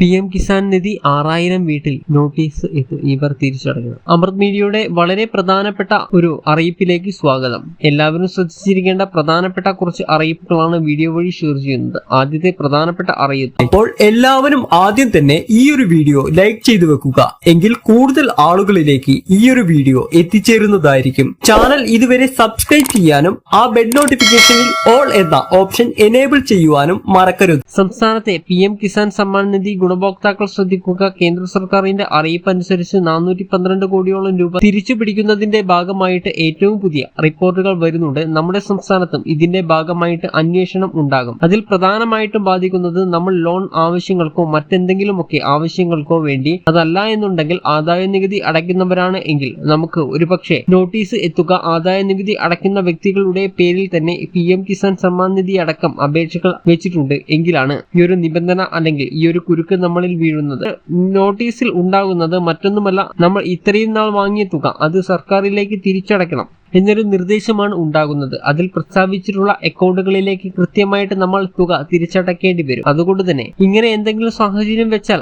P M Kisan നിധി ആറായിരം വീട്ടിൽ notice ഇവർ തിരിച്ചടങ്ങണം അമൃത് മീഡിയയുടെ വളരെ പ്രധാനപ്പെട്ട ഒരു അറിയിപ്പിലേക്ക് സ്വാഗതം. എല്ലാവരും ശ്രദ്ധിച്ചിരിക്കേണ്ട പ്രധാനപ്പെട്ട കുറച്ച് അറിയിപ്പുകളാണ് വീഡിയോ വഴി ഷെയർ ചെയ്യുന്നത്. ആദ്യത്തെ പ്രധാനപ്പെട്ട അറിയിപ്പ്. അപ്പോൾ എല്ലാവരും ആദ്യം തന്നെ ഈ ഒരു വീഡിയോ ലൈക്ക് ചെയ്തു വെക്കുക. എങ്കിൽ കൂടുതൽ ആളുകളിലേക്ക് ഈ ഒരു വീഡിയോ എത്തിച്ചേരുന്നതായിരിക്കും. ചാനൽ ഇതുവരെ സബ്സ്ക്രൈബ് ചെയ്യാനും ആ ബെൽ നോട്ടിഫിക്കേഷനിൽ ഓൾ എന്ന ഓപ്ഷൻ എനേബിൾ ചെയ്യുവാനും മറക്കരുത്. സംസ്ഥാനത്തെ പി എം കിസാൻ സമ്മാൻ നിധി ഗുണഭോക്താക്കൾ ശ്രദ്ധിക്കുക. കേന്ദ്ര സർക്കാരിന്റെ അറിയിപ്പ് അനുസരിച്ച് നാനൂറ്റി പന്ത്രണ്ട് കോടിയോളം രൂപ തിരിച്ചു പിടിക്കുന്നതിന്റെ ഭാഗമായിട്ട് ഏറ്റവും പുതിയ റിപ്പോർട്ടുകൾ വരുന്നുണ്ട്. നമ്മുടെ സംസ്ഥാനത്തും ഇതിന്റെ ഭാഗമായിട്ട് അന്വേഷണം ഉണ്ടാകും. അതിൽ പ്രധാനമായിട്ടും ബാധിക്കുന്നത് നമ്മൾ ലോൺ ആവശ്യങ്ങൾക്കോ മറ്റെന്തെങ്കിലുമൊക്കെ ആവശ്യങ്ങൾക്കോ വേണ്ടി അതല്ല എന്നുണ്ടെങ്കിൽ ആദായ നികുതി അടയ്ക്കുന്നവരാണ് എങ്കിൽ നമുക്ക് ഒരുപക്ഷെ നോട്ടീസ് എത്തുക. ആദായ നികുതി അടയ്ക്കുന്ന വ്യക്തികളുടെ പേരിൽ തന്നെ പി എം കിസാൻ സമ്മാൻ നിധി അടക്കം അപേക്ഷകൾ വെച്ചിട്ടുണ്ട്. എങ്കിലാണ് ഈ ഒരു നിബന്ധന അല്ലെങ്കിൽ ഈ ഒരു കുരുക്ക് നമ്മളിൽ വീഴുന്നത്. നോട്ടീസിൽ ഉണ്ടാകുന്നത് മറ്റൊന്നുമല്ല നമ്മൾ ഇത്രയും നാൾ വാങ്ങിയ തുക അത് സർക്കാരിലേക്ക് തിരിച്ചടയ്ക്കണം. എന്നൊരു നിർദ്ദേശമാണ് ഉണ്ടാകുന്നത്. അതിൽ പ്രസ്താവിച്ചിട്ടുള്ള അക്കൗണ്ടുകളിലേക്ക് കൃത്യമായിട്ട് നമ്മൾ തുക തിരിച്ചടക്കേണ്ടി വരും. അതുകൊണ്ട് തന്നെ ഇങ്ങനെ എന്തെങ്കിലും സാഹചര്യം വെച്ചാൽ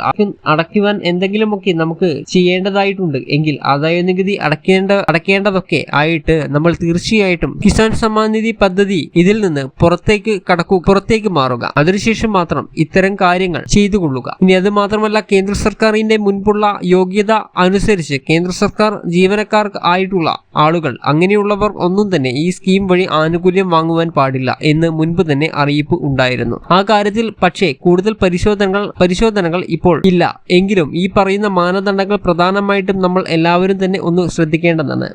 അടയ്ക്കുവാൻ എന്തെങ്കിലുമൊക്കെ നമുക്ക് ചെയ്യേണ്ടതായിട്ടുണ്ട്. എങ്കിൽ ആദായ നികുതി അടയ്ക്കേണ്ട അടയ്ക്കേണ്ടതൊക്കെ ആയിട്ട് നമ്മൾ തീർച്ചയായിട്ടും കിസാൻ സമ്മാൻ നിധി പദ്ധതി ഇതിൽ നിന്ന് പുറത്തേക്ക് കടക്കു പുറത്തേക്ക് മാറുക. അതിനുശേഷം മാത്രം ഇത്തരം കാര്യങ്ങൾ ചെയ്തു കൊള്ളുക ഇനി അത് മാത്രമല്ല കേന്ദ്ര സർക്കാരിന്റെ മുൻപുള്ള യോഗ്യത അനുസരിച്ച് കേന്ദ്ര സർക്കാർ ജീവനക്കാർക്ക് ആയിട്ടുള്ള ആളുകൾ അങ്ങനെയുള്ളവർ ഒന്നും തന്നെ ഈ സ്കീം വഴി ആനുകൂല്യം വാങ്ങുവാൻ പാടില്ല എന്ന് മുൻപ് തന്നെ അറിയിപ്പ് ഉണ്ടായിരുന്നു. ആ കാര്യത്തിൽ പക്ഷേ കൂടുതൽ പരിശോധനകൾ പരിശോധനകൾ ഇപ്പോൾ ഇല്ല. എങ്കിലും ഈ പറയുന്ന മാനദണ്ഡങ്ങൾ പ്രധാനമായിട്ടും നമ്മൾ എല്ലാവരും തന്നെ ഒന്ന് ശ്രദ്ധിക്കേണ്ടതാണ്.